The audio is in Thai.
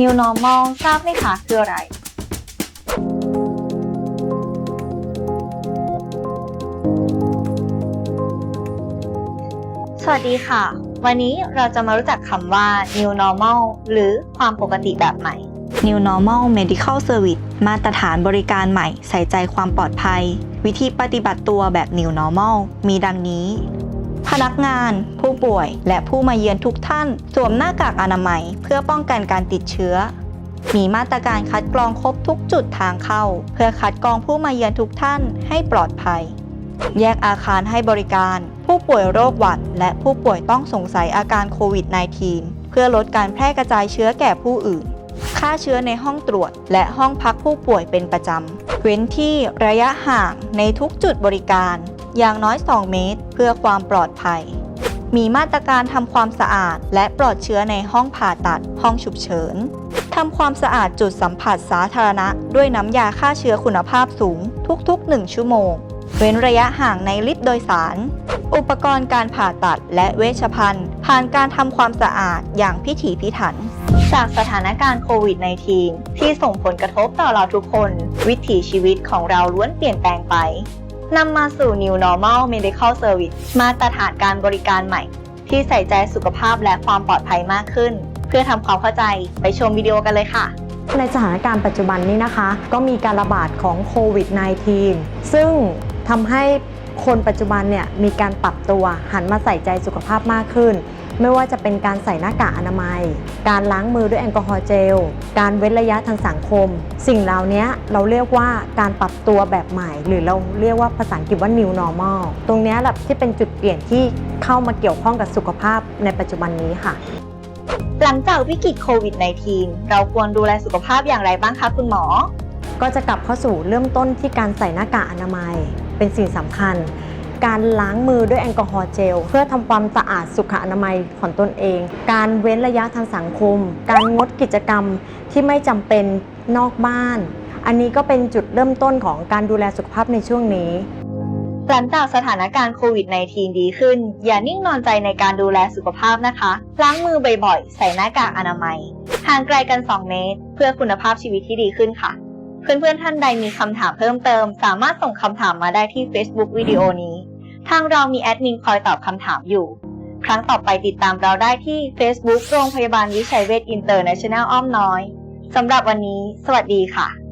New Normal ทราบไหมคะคืออะไร สวัสดีค่ะ วันนี้เราจะมารู้จักคำว่า New Normal หรือความปกติแบบใหม่ New Normal Medical Service มาตรฐานบริการใหม่ ใส่ใจความปลอดภัย วิธีปฏิบัติตัวแบบ New Normal มีดังนี้ พนักงาน ผู้ป่วย และผู้มาเยือนทุกท่าน สวมหน้ากากอนามัย เพื่อป้องกันการติดเชื้อ มีมาตรการคัดกรองครบทุกจุดทางเข้า เพื่อคัดกรองผู้มาเยือนทุกท่านให้ปลอดภัย แยกอาคารให้บริการ ผู้ป่วยโรคหวัด และผู้ป่วยต้องสงสัยอาการโควิด -19 เพื่อลดการแพร่กระจายเชื้อแก่ผู้อื่นฆ่าเชื้อในห้องตรวจ และห้องพักผู้ป่วยเป็นประจำ เว้นที่ระยะห่างในทุกจุดบริการ อย่างน้อย 2 เมตร เพื่อความปลอดภัย มีมาตรการทำความสะอาด และปลอดเชื้อในห้องผ่าตัด ห้องฉุกเฉินทำความสะอาดจุดสัมผัสสาธารณะ ด้วยน้ำยาฆ่าเชื้อคุณภาพสูง ทุกๆ 1 ชั่วโมง เว้นระยะห่างในลิฟต์โดยสาร อุปกรณ์การผ่าตัดและเวชภัณฑ์ ผ่านการทำความสะอาดอย่างพิถีพิถันจากสถานการณ์โควิด -19 ที่ส่งผลกระทบต่อเราทุกคน วิถีชีวิตของเราล้วนเปลี่ยนแปลงไป นำมาสู่ New Normal Medical Service มาตรฐานการบริการใหม่ ที่ใส่ใจสุขภาพและความปลอดภัยมากขึ้น เพื่อทำความเข้าใจไปชมวิดีโอกันเลยค่ะในสถานการณ์ปัจจุบันนี้นะคะ ก็มีการระบาดของโควิด -19 ซึ่งทำให้คนปัจจุบันเนี่ยมีการปรับตัวหันมาใส่ใจสุขภาพมากขึ้น ไม่ว่าจะเป็นการใส่หน้ากากอนามัย การล้างมือด้วยแอลกอฮอล์เจล การเว้นระยะทางสังคม สิ่งเหล่านี้เราเรียกว่าการปรับตัวแบบใหม่ หรือเราเรียกว่าภาษาอังกฤษว่า new normal ตรงเนี้ยแหละที่เป็นจุดเปลี่ยนที่เข้ามาเกี่ยวข้องกับสุขภาพในปัจจุบันนี้ค่ะ หลังจากวิกฤตโควิด -19 เราควรดูแลสุขภาพอย่างไรบ้างคะคุณหมอ ก็จะกลับเข้าสู่เริ่มต้นที่การใส่หน้ากากอนามัย เป็นสิ่งสำคัญ การล้างมือด้วยแอลกอฮอล์เจล เพื่อทำความสะอาดสุขอนามัยของตนเอง การเว้นระยะทางสังคม การงดกิจกรรมที่ไม่จำเป็นนอกบ้าน อันนี้ก็เป็นจุดเริ่มต้นของการดูแลสุขภาพในช่วงนี้หลังจากสถานการณ์โควิด -19 ดีขึ้น อย่านิ่งนอนใจในการดูแลสุขภาพนะคะ ล้างมือบ่อยๆ ใส่หน้ากากอนามัย ห่างไกลกัน 2 เมตร เพื่อคุณภาพชีวิตที่ดีขึ้นค่ะ เพื่อนๆท่านใดมีคำถามเพิ่มเติม สามารถส่งคำถามมาได้ที่ Facebook วิดีโอนี้ ทางเรามีแอดมินคอยตอบคำถามอยู่ ครั้งต่อไปติดตามเราได้ที่ Facebook โรงพยาบาลวิชัยเวชอินเตอร์เนชั่นแนลอ้อมน้อยสำหรับวันนี้ สวัสดีค่ะ